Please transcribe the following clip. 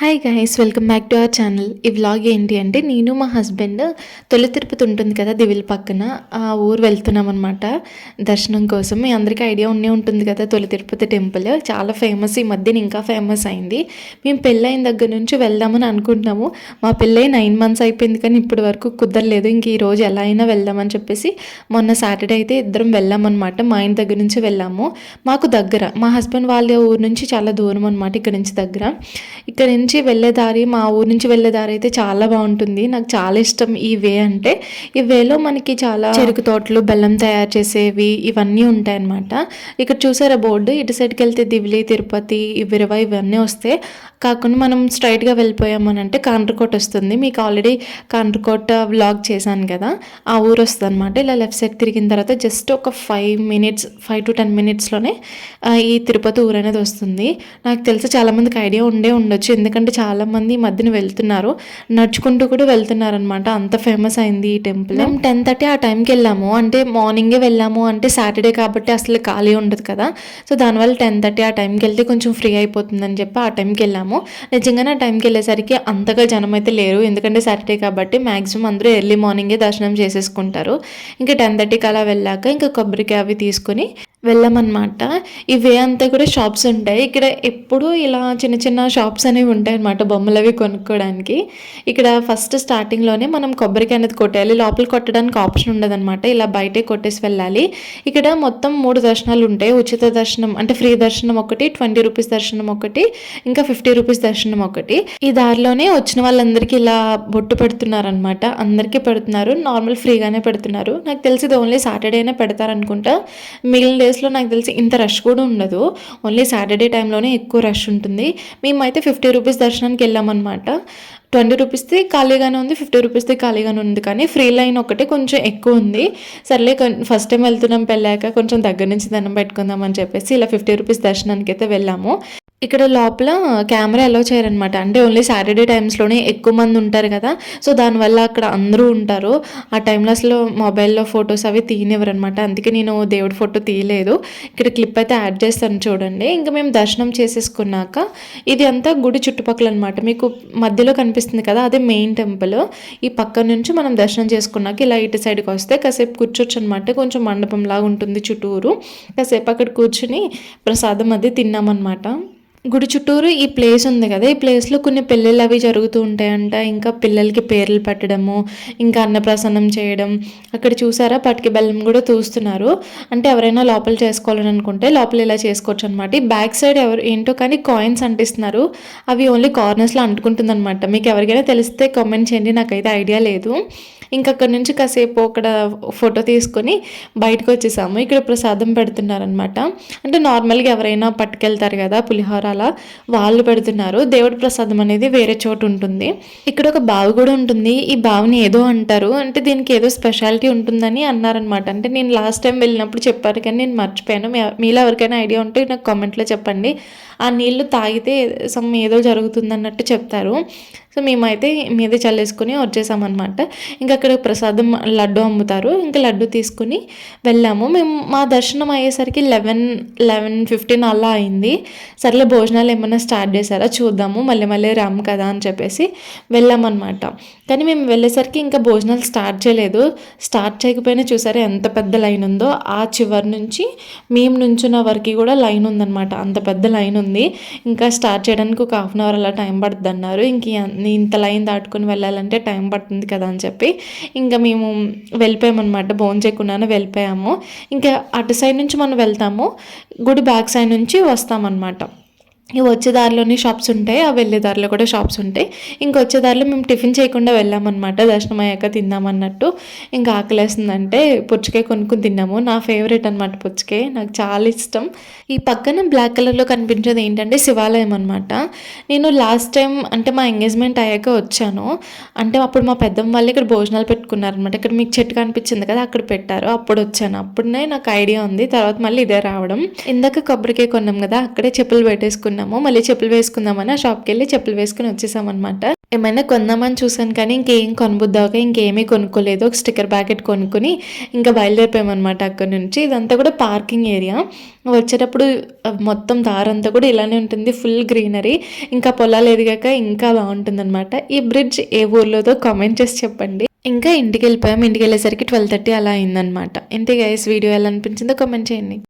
Hi guys welcome back to our channel ఈ vlog ఏంటి అంటే నేను మా హస్బెండ్ తొలి తిరుపతి ఉంటుంది కదా దివిల్ పక్కన. ఆ ఊరు వెళ్తున్నాం అనమాట దర్శనం కోసం. మీ అందరికీ ఐడియా ఉండే ఉంటుంది కదా తొలి తిరుపతి టెంపుల్. చాలా ఫేమస్ ఈ మధ్యన ఇంకా ఫేమస్ అయింది. మేము పెళ్ళైన దగ్గర నుంచి వెళ్దామని అనుకుంటున్నాము. మా పెళ్ళై నైన్ మంత్స్ అయిపోయింది కానీ ఇప్పటి వరకు కుదరలేదు. ఇంక ఈ రోజు ఎలా అయినా వెళ్దామని చెప్పేసి మొన్న సాటర్డే అయితే ఇద్దరం వెళ్ళామన్నమాట మా ఇంటి దగ్గర నుంచి వెళ్ళాము. మాకు దగ్గర. మా హస్బెండ్ వాళ్ళ ఊరు నుంచి చాలా దూరం అనమాట ఇక్కడ నుంచి దగ్గర. ఇక్కడ నుంచి వెళ్ళే దారి మా ఊరు నుంచి వెళ్ళేదారి అయితే చాలా బాగుంటుంది. నాకు చాలా ఇష్టం ఈ వే అంటే. ఈ వేలో మనకి చాలా చెరుకు తోటలు బెల్లం తయారు చేసేవి ఇవన్నీ ఉంటాయి అన్నమాట ఇక్కడ చూసారా బోర్డు? ఇటు సైడ్కి వెళ్తే దివిలి తిరుపతి విరవ ఇవన్నీ వస్తాయి కాకుండా మనం స్ట్రైట్గా వెళ్ళిపోయామని అంటే కాండ్రకోట వస్తుంది. మీకు ఆల్రెడీ కాండ్రకోట వ్లాగ్ చేశాను కదా ఆ ఊరు వస్తుంది అనమాట ఇలా లెఫ్ట్ సైడ్ తిరిగిన తర్వాత జస్ట్ ఒక five minutes five to ten మినిట్స్లోనే ఈ తిరుపతి ఊరు అనేది వస్తుంది. నాకు తెలిసి చాలామందికి ఐడియా ఉండే ఉండొచ్చు. ఎందుకంటే చాలామంది ఈ మధ్యన వెళ్తున్నారు. నడుచుకుంటూ కూడా వెళ్తున్నారనమాట అంత ఫేమస్ అయింది ఈ టెంపుల్ మేము టెన్ థర్టీ ఆ టైంకి వెళ్ళాము. అంటే మార్నింగే వెళ్ళాము. అంటే సాటర్డే కాబట్టి అసలు ఖాళీ ఉండదు కదా. సో దానివల్ల టెన్ థర్టీ ఆ టైంకి వెళ్తే కొంచెం ఫ్రీ అయిపోతుందని చెప్పి ఆ టైంకి వెళ్ళాము. నిజంగానే ఆ టైంకి వెళ్ళేసరికి అంతగా జనం అయితే లేరు. ఎందుకంటే సాటర్డే కాబట్టి మ్యాక్సిమం అందరూ ఎర్లీ మార్నింగే దర్శనం చేసేసుకుంటారు. ఇంకా టెన్ థర్టీకి అలా వెళ్ళాక ఇంకా కొబ్బరికాయ అవి తీసుకొని వెళ్ళామన్నమాట. ఈ వే అంతా కూడా షాప్స్ ఉంటాయి. ఇక్కడ ఎప్పుడూ ఇలా చిన్న చిన్న షాప్స్ అనేవి ఉంటాయి అన్నమాట బొమ్మలు అవి కొనుక్కోవడానికి ఇక్కడ ఫస్ట్ స్టార్టింగ్లోనే మనం కొబ్బరికాయ అనేది కొట్టేయాలి. లోపల కొట్టడానికి ఆప్షన్ ఉండదన్నమాట. ఇలా బయటే కొట్టేసి వెళ్ళాలి. ఇక్కడ మొత్తం మూడు దర్శనాలు ఉంటాయి. ఉచిత దర్శనం అంటే ఫ్రీ దర్శనం ఒకటి ట్వంటీ రూపీస్ దర్శనం ఒకటి ఇంకా ఫిఫ్టీ రూపీస్ దర్శనం ఒకటి. ఈ దారిలోనే వచ్చిన వాళ్ళందరికీ ఇలా బొట్టు పెడుతున్నారనమాట అందరికీ పెడుతున్నారు. నార్మల్ ఫ్రీగానే పెడుతున్నారు. నాకు తెలిసి ఓన్లీ సాటర్డేనే పెడతారనుకుంటా. మిగిలిన డేస్లో నాకు తెలిసి ఇంత రష్ కూడా ఉండదు. ఓన్లీ సాటర్డే టైంలోనే ఎక్కువ రష్ ఉంటుంది. మేమైతే ఫిఫ్టీ రూపీస్ దర్శనానికి వెళ్ళామన్నమాట. ట్వంటీ రూపీస్ది ఖాళీగానే ఉంది ఫిఫ్టీ రూపీస్ది ఖాళీగానే ఉంది. కానీ ఫ్రీ లైన్ ఒకటి కొంచెం ఎక్కువ ఉంది. సర్లే ఫస్ట్ టైం వెళ్తున్నాం పెళ్ళాక కొంచెం దగ్గర నుంచి దండం పెట్టుకుందాం అని చెప్పేసి ఇలా ఫిఫ్టీ రూపీస్ దర్శనానికి అయితే వెళ్ళాము. ఇక్కడ లోపల కెమెరా అలో చేయరనమాట అంటే ఓన్లీ సాటర్డే టైమ్స్లోనే ఎక్కువ మంది ఉంటారు కదా. సో దానివల్ల అక్కడ అందరూ ఉంటారు. ఆ టైంలో అసలు మొబైల్లో ఫొటోస్ అవి తీయనివ్వరు అనమాట అందుకే నేను దేవుడి ఫోటో తీయలేదు. ఇక్కడ క్లిప్ అయితే యాడ్ చేస్తాను చూడండి. ఇంకా మేము దర్శనం చేసేసుకున్నాక ఇది అంతా గుడి చుట్టుపక్కల అనమాట మీకు మధ్యలో కనిపిస్తుంది కదా అదే మెయిన్ టెంపుల్ ఈ పక్క నుంచి మనం దర్శనం చేసుకున్నాక ఇలా ఇటు సైడ్కి వస్తే కాసేపు కూర్చోవచ్చు అనమాట కొంచెం మండపం లాగా ఉంటుంది చుట్టూరు. కాసేపు అక్కడ కూర్చుని ప్రసాదం అది తిన్నామన్నమాట. గుడి చుట్టూరు ఈ ప్లేస్ ఉంది కదా. ఈ ప్లేస్లో కొన్ని పెళ్ళిళ్ళు అవి జరుగుతూ ఉంటాయంట. ఇంకా పిల్లలకి పేర్లు పెట్టడము ఇంకా అన్నప్రసన్నం చేయడం. అక్కడ చూసారా? పటికి బెల్లం కూడా తూస్తున్నారు. అంటే ఎవరైనా లోపల చేసుకోవాలని అనుకుంటే లోపల ఇలా చేసుకోవచ్చు అనమాట ఈ బ్యాక్ సైడ్ ఎవరు ఏంటో కానీ కాయిన్స్ అంటిస్తున్నారు. అవి ఓన్లీ కార్నర్స్లో అంటుకుంటుంది అనమాట మీకు ఎవరికైనా తెలిస్తే కామెంట్ చేయండి. నాకైతే ఐడియా లేదు. ఇంకా అక్కడ నుంచి కాసేపు అక్కడ ఫోటో తీసుకొని బయటకు వచ్చేసాము. ఇక్కడ ప్రసాదం పెడుతున్నారనమాట అంటే నార్మల్గా ఎవరైనా పట్టుకెళ్తారు కదా పులిహోర అలా వాళ్ళు పెడుతున్నారు. దేవుడి ప్రసాదం అనేది వేరే చోటు ఉంటుంది. ఇక్కడ ఒక బావి కూడా ఉంటుంది. ఈ బావిని ఏదో అంటారు. అంటే దీనికి ఏదో స్పెషాలిటీ ఉంటుందని అన్నారనమాట అంటే నేను లాస్ట్ టైం వెళ్ళినప్పుడు చెప్పారు కానీ నేను మర్చిపోయాను. మీలో ఎవరికైనా ఐడియా ఉంటే నాకు కామెంట్లో చెప్పండి. ఆ నీళ్ళు తాగితే సమ్ ఏదో జరుగుతుంది అన్నట్టు చెప్తారు. సో మేమైతే మీద చల్లేసుకొని వచ్చేసామన్నమాట. ఇంకా అక్కడ ప్రసాదం లడ్డు అమ్ముతారు. ఇంకా లడ్డు తీసుకుని వెళ్ళాము. మేము మా దర్శనం అయ్యేసరికి లెవెన్ లెవెన్ ఫిఫ్టీన్ అలా అయింది. సర్లే భోజనాలు ఏమైనా స్టార్ట్ చేశారా? చూద్దాము. మళ్ళీ మళ్ళీ రాము కదా అని చెప్పేసి వెళ్ళామన్నమాట. కానీ మేము వెళ్ళేసరికి ఇంకా భోజనాలు స్టార్ట్ చేయలేదు. స్టార్ట్ చేయకపోయినా చూసారా ఎంత పెద్ద లైన్ ఉందో? ఆ చివరి నుంచి మేము నుంచున్న వరకు కూడా లైన్ ఉందన్నమాట. అంత పెద్ద లైన్ ఉంది. ఇంకా స్టార్ట్ చేయడానికి ఒక హాఫ్ అన్ అవర్ అలా టైం పడుతుంది అన్నారు ఇంక ఇంత లైన్ దాటుకొని వెళ్ళాలంటే టైం పడుతుంది కదా అని చెప్పి ఇంకా మేము వెళ్ళిపోయామన్నమాట. భోజనం చేయకుండానే వెళ్ళిపోయాము. ఇంకా అటు సైడ్ నుంచి మనం వెళ్తాము. గుడి బ్యాక్ సైడ్ నుంచి వస్తామన్నమాట. ఇవి వచ్చే దారిలోనే షాప్స్ ఉంటాయి ఆ వెళ్ళే దారిలో కూడా షాప్స్ ఉంటాయి. ఇంకా వచ్చే దారిలో మేము టిఫిన్ చేయకుండా వెళ్ళామన్నమాట. దర్శనం అయ్యాక తిందామన్నట్టు. ఇంకా ఆకలేస్తుందంటే పుచ్చకాయ కొనుక్కుని తిన్నాము. నా ఫేవరెట్ అనమాట పుచ్చకాయ. నాకు చాలా ఇష్టం. ఈ పక్కన బ్లాక్ కలర్లో కనిపించేది ఏంటంటే శివాలయం అనమాట నేను లాస్ట్ టైం అంటే మా ఎంగేజ్మెంట్ అయ్యాక వచ్చాను. అంటే అప్పుడు మా పెద్దమ్మ వాళ్ళు ఇక్కడ భోజనాలు పెట్టుకున్నారనమాట ఇక్కడ మీకు చెట్టు కనిపించింది కదా అక్కడ పెట్టారు. అప్పుడు వచ్చాను. అప్పుడునే నాకు ఐడియా ఉంది. తర్వాత మళ్ళీ ఇదే రావడం. ఇందాక కొబ్బరికాయ కొన్నాం కదా అక్కడే చెప్పులు పెట్టేసుకుని పెట్టేసుకున్నాము మళ్ళీ చెప్పులు వేసుకుందామని ఆ షాప్కి వెళ్ళి చెప్పులు వేసుకుని వచ్చేసామన్నమాట. ఏమైనా కొందామని చూసాను కానీ ఇంకేం కొనబుద్దాక ఇంకేమీ కొనుక్కోలేదు. ఒక స్టిక్కర్ ప్యాకెట్ కొనుక్కొని ఇంకా బయలుదేరిపోయామన్నమాట అక్కడ నుంచి. ఇదంతా కూడా పార్కింగ్ ఏరియా వచ్చేటప్పుడు మొత్తం దారంతా కూడా ఇలానే ఉంటుంది. ఫుల్ గ్రీనరీ ఇంకా పొలాలు ఎదిగాక ఇంకా బాగుంటుందన్నమాట. ఈ బ్రిడ్జ్ ఏ ఊర్లోదో కామెంట్ చేసి చెప్పండి. ఇంకా ఇంటికి వెళ్ళిపోయాం. ఇంటికి వెళ్ళేసరికి ట్వెల్వ్ థర్టీ అలా అయిందనమాట ఇంతే గైస్ వీడియో ఎలా అనిపించిందో కామెంట్ చేయండి.